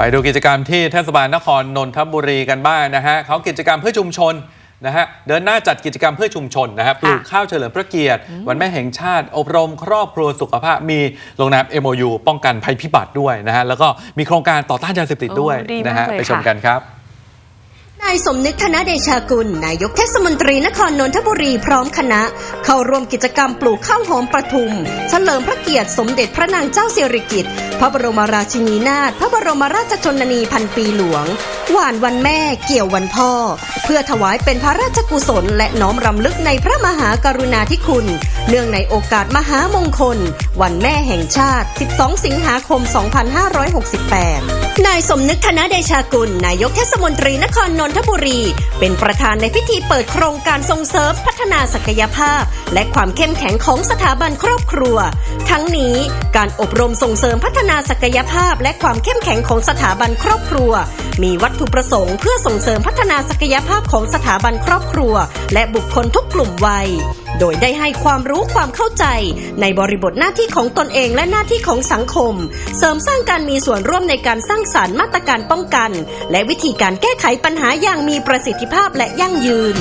ไปดูกิจกรรมที่เทศบาลนครนนทบุรีกันบ้างนะฮะเขากิจกรรมเพื่อชุมชนนะฮะเดินหน้าจัดกิจกรรมเพื่อชุมชนนะฮะปลูกข้าวเฉลิมพระเกียรติ วันแม่แห่งชาติ อบรม ครอบครัวสุขภาพมีลงนาม MOU ป้องกันภัยพิบัติด้วยนะฮะแล้วก็มีโครงการต่อต้านยาเสพติดด้วยโอ้ดีนะมาฮะกเลยไปชมค่ะกันครับนายสมนึกธนเดชากุล นายกเทศมนตรีนครนนทบุรีพร้อมคณะ เข้าร่วมกิจกรรมปลูกข้าวหอมประทุม เฉลิมพระเกียรติสมเด็จพระนางเจ้าสิริกิติ์ พระบรมราชินีนาถพระบรมราชชนนีพันปีหลวง หวานวันแม่เกี่ยววันพ่อ เพื่อถวายเป็นพระราชกุศล และน้อมรำลึกในพระมหากรุณาธิคุณ เนื่องในโอกาสมหามงคล วันแม่แห่งชาติ 12 สิงหาคม 2568 นายสมนึกธนเดชากุล นายกเทศมนตรีนครนนทบุรี เป็นประธานในพิธีเปิดโครงการส่งเสริมพัฒนาศักยภาพ และความเข้มแข็งของสถาบันครอบครัว ทั้งนี้การอบรมส่งเสริมพัฒนานาศักยภาพและความเข้มแข็งของสถาบันครอบครัว มีวัตถุประสงค์เพื่อส่งเสริมพัฒนาศักยภาพของสถาบันครอบครัว และบุคคลทุกกลุ่มวัย โดยได้ให้ความรู้ความเข้าใจ ในบริบทหน้าที่ของตนเองและหน้าที่ของสังคม เสริมสร้างการมีส่วนร่วมในการสร้างสารรค์มาตรการป้องกัน และวิธีการแก้ไขปัญหาอย่างมีประสิทธิภาพและยั่งยืน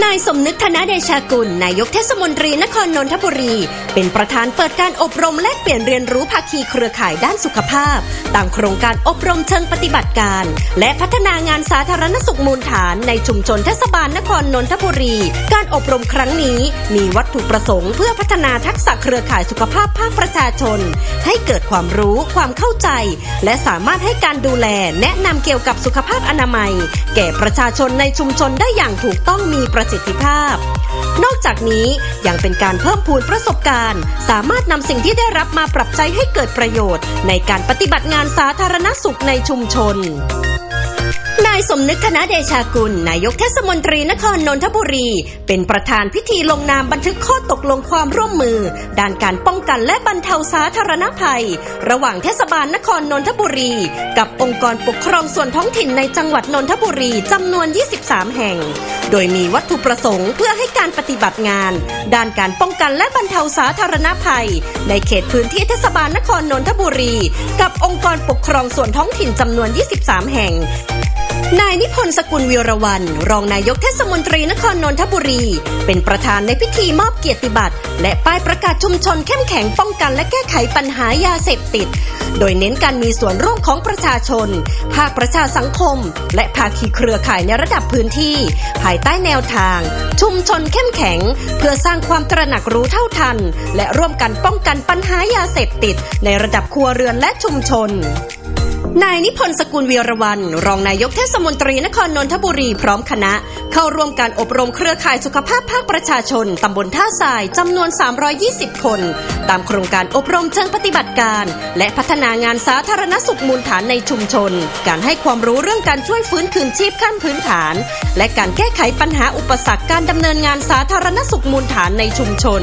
นายสมนึกธนเดชากุล นายกเทศมนตรีนครนนทบุรี เป็นประธานเปิดการอบรมแลกเปลี่ยนเรียนรู้ภาคีเครือข่ายด้านสุขภาพ ตามโครงการอบรมเชิงปฏิบัติการ และพัฒนางานสาธารณสุขมูลฐานในชุมชนเทศบาลนครนนทบุรี การอบรมครั้งนี้มีวัตถุประสงค์เพื่อพัฒนาทักษะเครือข่ายสุขภาพภาคประชาชน ให้เกิดความรู้ความเข้าใจ และสามารถให้การดูแลแนะนำเกี่ยวกับสุขภาพอนามัย แก่ประชาชนในชุมชนได้อย่างถูกต้องมีประสิทธิภาพ นอกจากนี้ยังเป็นการเพิ่มพูนประสบการณ์ สามารถนำสิ่งที่ได้รับมาปรับใช้ให้เกิดประโยชน์ ในการปฏิบัติงานสาธารณสุขในชุมชน นายสมนึกธนเดชากุล นายกเทศมนตรีนครนนทบุรี เป็นประธานพิธีลงนามบันทึกข้อตกลงความร่วมมือ ด้านการป้องกันและบรรเทาสาธารณภัย ระหว่างเทศบาลนครนนทบุรี กับองค์กรปกครองส่วนท้องถิ่นในจังหวัดนนทบุรีจำนวน 23 แห่ง โดยมีวัตถุประสงค์เพื่อให้การปฏิบัติงาน ด้านการป้องกันและบรรเทาสาธารณภัย ในเขตพื้นที่เทศบาลนครนนทบุรี กับองค์กรปกครองส่วนท้องถิ่นจำนวน 23 แห่ง นายนิพนธ์สกุลวีรวัน รองนายกเทศมนตรีนครนนทบุรี เป็นประธานในพิธีมอบเกียรติบัตร และป้ายประกาศชุมชนเข้มแข็งป้องกันและแก้ไขปัญหายาเสพติด โดยเน้นการมีส่วนร่วมของประชาชน ภาคประชาสังคม และภาคีเครือข่ายในระดับพื้นที่ ภายใต้แนวทาง ชุมชนเข้มแข็ง เพื่อสร้างความตระหนักรู้เท่าทัน และร่วมกันป้องกันปัญหายาเสพติด ในระดับครัวเรือนและชุมชน นายนิพนธ์สกุลวีรวันรองนายกเทศมนตรีนครนนทบุรีพร้อมคณะ เข้าร่วมการอบรมเครือข่ายสุขภาพภาคประชาชน ตำบลท่าทรายจำนวน 320 คน ตามโครงการอบรมเชิงปฏิบัติการ และพัฒนางานสาธารณสุขมูลฐานในชุมชน การให้ความรู้เรื่องการช่วยฟื้นคืนชีพขั้นพื้นฐาน และการแก้ไขปัญหาอุปสรรคการดำเนินงานสาธารณสุขมูลฐานในชุมชน